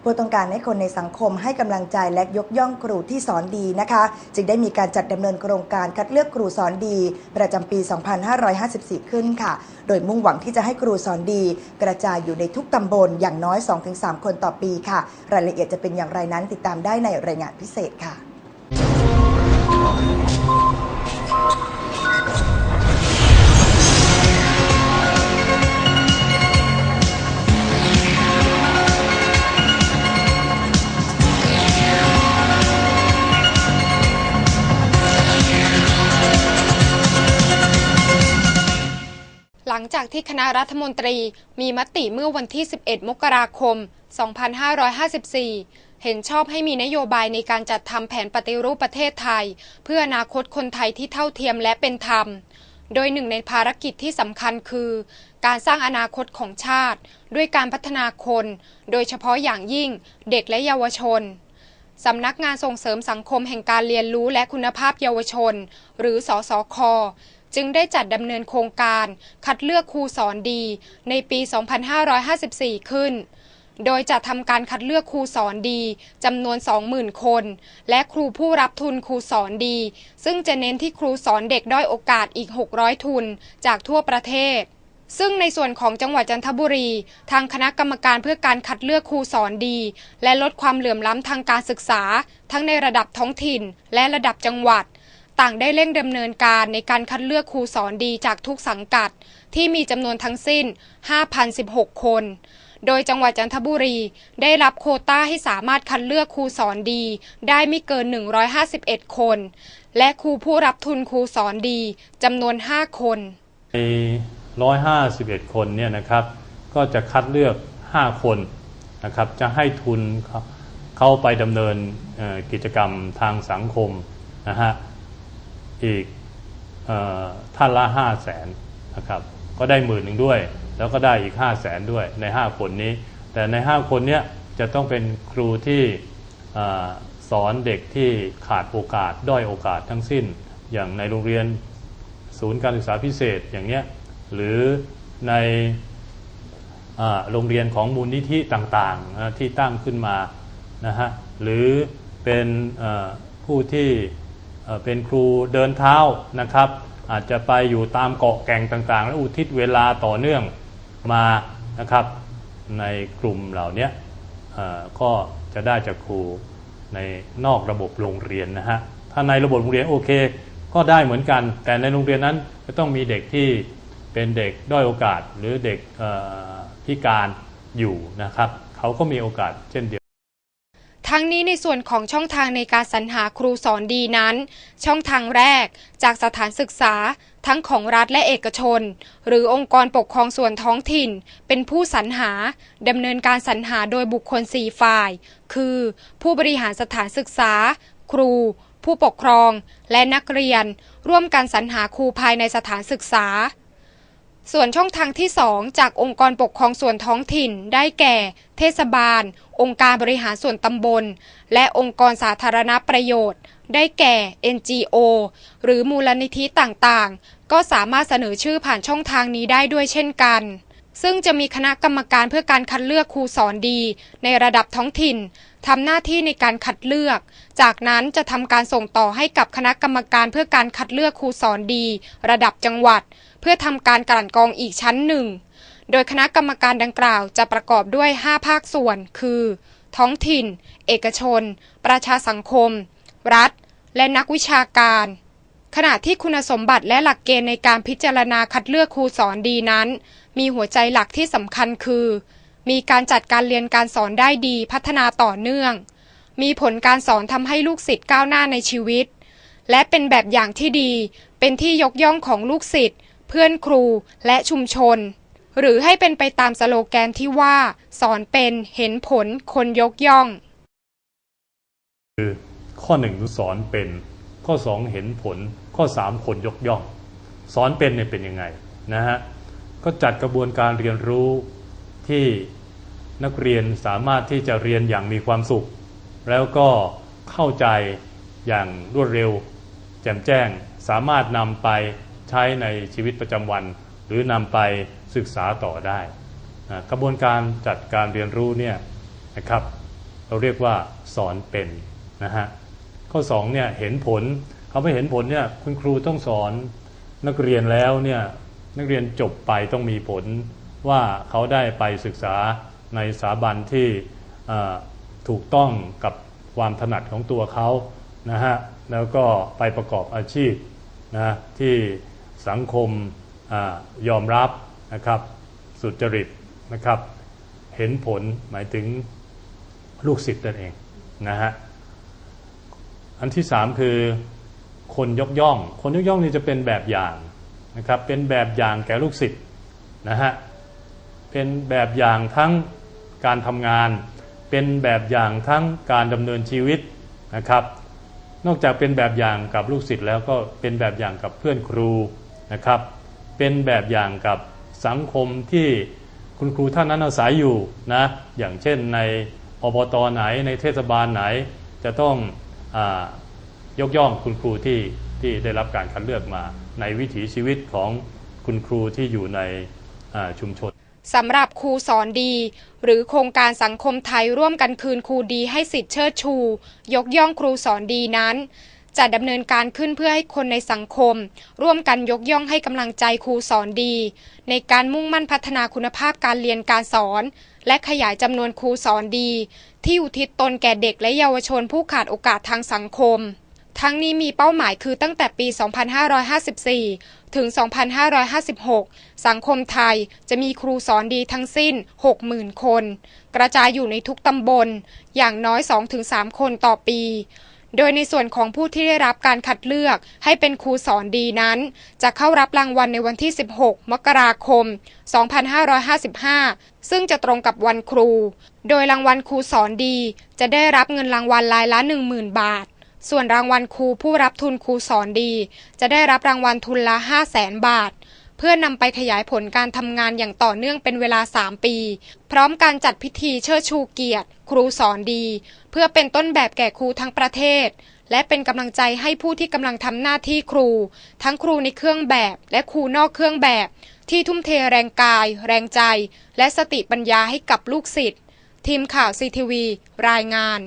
เพื่อต้องการให้คนในสังคมให้กำลังใจและยกย่องครูที่สอนดีนะคะ จึงได้มีการจัดดำเนินโครงการคัดเลือกครูสอนดี ประจำปี 2554 ขึ้นค่ะ โดยมุ่งหวังที่จะให้ครูสอนดี กระจายอยู่ในทุกตำบลอย่างน้อย 2-3 คนต่อปีค่ะ รายละเอียดจะเป็นอย่างไรนั้นติดตามได้ในรายงานพิเศษค่ะ จากที่คณะรัฐมนตรีมีมติเมื่อวันที่ 11 มกราคม 2554 เห็นชอบให้มีนโยบายในการจัดทำแผนปฏิรูปประเทศไทย เพื่ออนาคตคนไทยที่เท่าเทียมและเป็นธรรม โดยหนึ่งในภารกิจที่สำคัญคือ การสร้างอนาคตของชาติ ด้วยการพัฒนาคน โดยเฉพาะอย่างยิ่งเด็กและเยาวชนสำนักงานส่งเสริมสังคมแห่งการเรียนรู้และคุณภาพเยาวชน หรือสสค จึงได้จัดดำเนินโครงการคัดเลือกครูสอนดี ในปี 2554 ขึ้น โดยจะทำการคัดเลือกครูสอนดีจำนวน 20,000 คน และครูผู้รับทุนครูสอนดี ซึ่งจะเน้นที่ครูสอนเด็กด้อยโอกาสอีก 600 ทุนจากทั่วประเทศซึ่งในส่วนของจังหวัดจันทบุรี ทางคณะกรรมการเพื่อการคัดเลือกครูสอนดี และลดความเหลื่อมล้ำทางการศึกษา ทั้งในระดับท้องถิ่นและระดับจังหวัด ต่างได้เร่งดำเนินการในการคัดเลือกครูสอนดีจากทุกสังกัด ที่มีจำนวนทั้งสิ้น 5,016 คน โดยจังหวัดจันทบุรีได้รับโคต้าให้สามารถคัดเลือกครูสอนดี ได้ไม่เกิน 151 คน และครูผู้รับทุนครูสอนดีจำนวน 5 คนใน151 คนเนี่ยนะครับ ก็จะคัดเลือก 5 คนนะครับ จะให้ทุนเข้าไปดำเนินกิจกรรมทางสังคมนะฮะ อีกอท่านละ5 0 0แสนนะครับก็ได้หมื่นหนึ่งด้วย แล้วก็ได้อีก5 0 0แสนด้วยใน 5 คนนี้ แต่ใน 5 คนเนี้ยจะต้องเป็นครูที่อสอนเด็กที่ขาดโอกาสด้อยโอกาสทั้งสิ้น อย่างในโรงเรียนศูนย์การศึกษาพิเศษอย่างเนี้ยหรือในโรงเรียนของมูลนิธิต่างๆที่ตั้งขึ้นมานะฮะหรือเป็นผู้ที่ เป็นครูเดินเท้านะครับ อาจจะไปอยู่ตามเกาะแก่งต่างๆ แล้วอุทิศเวลาต่อเนื่องมานะครับ ในกลุ่มเหล่านี้ก็จะได้จากครูในนอกระบบโรงเรียนนะฮะถ้าในระบบโรงเรียนโอเค ก็ได้เหมือนกัน แต่ในโรงเรียนนั้นจะต้องมีเด็กที่เป็นเด็กด้อยโอกาสหรือเด็กพิการอยู่นะครับ เขาก็มีโอกาสเช่นเดียว ทั้งนี้ในส่วนของช่องทางในการสรรหาครูสอนดีนั้น ช่องทางแรกจากสถานศึกษาทั้งของรัฐและเอกชน หรือองค์กรปกครองส่วนท้องถิ่น เป็นผู้สรรหาดำเนินการสรรหาโดยบุคคล 4 ฝ่าย คือ ผู้บริหารสถานศึกษา ครู ผู้ปกครอง และนักเรียน ร่วมกันสรรหาครูภายในสถานศึกษา ส่วนช่องทางที่ 2 จากองค์กรปกครองส่วนท้องถิ่น ได้แก่ เทศบาล องค์การบริหารส่วนตำบล และองค์กรสาธารณประโยชน์ ได้แก่ NGO หรือมูลนิธิต่างๆ ก็สามารถเสนอชื่อผ่านช่องทางนี้ได้ด้วยเช่นกันซึ่งจะมีคณะกรรมการเพื่อการคัดเลือกครูสอนดี ในระดับท้องถิ่นทำหน้าที่ในการคัดเลือก จากนั้นจะทำการส่งต่อให้กับคณะกรรมการเพื่อการคัดเลือกครูสอนดี ระดับจังหวัด เพื่อทำการกลั่นกรองอีกชั้นหนึ่ง โดยคณะกรรมการดังกล่าวจะประกอบด้วย 5 ภาคส่วน คือ ท้องถิ่น เอกชน ประชาสังคม รัฐ และนักวิชาการ ขณะที่คุณสมบัติและหลักเกณฑ์ในการพิจารณาคัดเลือกครูสอนดีนั้น มีหัวใจหลักที่สำคัญคือ มีการจัดการเรียนการสอนได้ดีพัฒนาต่อเนื่อง มีผลการสอนทำให้ลูกศิษย์ก้าวหน้าในชีวิต และเป็นแบบอย่างที่ดี เป็นที่ยกย่องของลูกศิษย์ เพื่อนครูและชุมชน หรือให้เป็นไปตามสโลแกนที่ว่า สอนเป็นเห็นผลคนยกย่อง คือข้อหนึ่งสอนเป็น ข้อสองเห็นผล ข้อสามคนยกย่อง สอนเป็นเนี่ยเป็นยังไงนะฮะก็จัดกระบวนการเรียนรู้ที่นักเรียนสามารถที่จะเรียนอย่างมีความสุข แล้วก็เข้าใจอย่างรวดเร็ว แจ่มแจ้งสามารถนำไป ใช้ในชีวิตประจำวัน หรือนำไปศึกษาต่อได้นะกระบวนการจัดการเรียนรู้เนี่ยนะครับเราเรียกว่าสอนเป็นนะฮะข้อ2เนี่ยเห็นผลเขาไม่เห็นผลเนี่ยคุณครูต้องสอนนักเรียนแล้วเนี่ยนักเรียนจบไปต้องมีผลว่าเขาได้ไปศึกษาในสถาบันที่ถูกต้องกับความถนัดของตัวเขานะฮะแล้วก็ไปประกอบอาชีพนะที่ สังคมอยอมรับนะครับสุจริตนะครับเห็นผลหมายถึงลูกศิษย์นั่นเองนะฮะอันที่สามคือคนยกย่อง คนยกย่องนี่จะเป็นแบบอย่างนะครับเป็นแบบอย่างแก่ลูกศิษย์นะฮะเป็นแบบอย่างทั้งการทำงาน เป็นแบบอย่างทั้งการดำเนินชีวิตนะครับ นอกจากเป็นแบบอย่างกับลูกศิษย์แล้วก็เป็นแบบอย่างกับเพื่อนครู นะครับ เป็นแบบอย่างกับสังคมที่คุณครูท่านนั้นอาศัยอยู่นะอย่างเช่นในอบตไหนในเทศบาลไหน จะต้องอยกย่องคุณครูที่ที่ได้รับการคัดเลือกมาในวิถีชีวิตของคุณครูที่อยู่ในชุมชนสำหรับครูสอนดี หรือโครงการสังคมไทยร่วมกันคืนครูดีให้สิทธิเชิดชู ยกย่องครูสอนดีนั้น จะดำเนินการขึ้นเพื่อให้คนในสังคม ร่วมกันยกย่องให้กำลังใจครูสอนดี ในการมุ่งมั่นพัฒนาคุณภาพการเรียนการสอน และขยายจำนวนครูสอนดี ที่อุทิศตนแก่เด็กและเยาวชนผู้ขาดโอกาสทางสังคม ทั้งนี้มีเป้าหมายคือตั้งแต่ปี 2554 ถึง 2556 สังคมไทยจะมีครูสอนดีทั้งสิ้น 60,000 คน กระจายอยู่ในทุกตำบล อย่างน้อย 2-3 คนต่อปี โดยในส่วนของผู้ที่ได้รับการคัดเลือกให้เป็นครูสอนดีนั้น จะเข้ารับรางวัลในวันที่ 16 มกราคม 2555 ซึ่งจะตรงกับวันครู โดยรางวัลครูสอนดี จะได้รับเงินรางวัลรายละ 10,000 บาท ส่วนรางวัลครูผู้รับทุนครูสอนดี จะได้รับรางวัลทุนละ 5 0 0แสนบาทเพื่อนำไปขยายผลการทำงานอย่างต่อเนื่องเป็นเวลา 3 ปี พร้อมการจัดพิธีเชิดชูเกียรติ ครูสอนดี เพื่อเป็นต้นแบบแก่ครูทั้งประเทศ และเป็นกำลังใจให้ผู้ที่กำลังทำหน้าที่ครู ทั้งครูในเครื่องแบบ และครูนอกเครื่องแบบ ที่ทุ่มเทแรงกาย แรงใจ และสติปัญญาให้กับลูกศิษย์ทีมข่าวซีทีวี รายงาน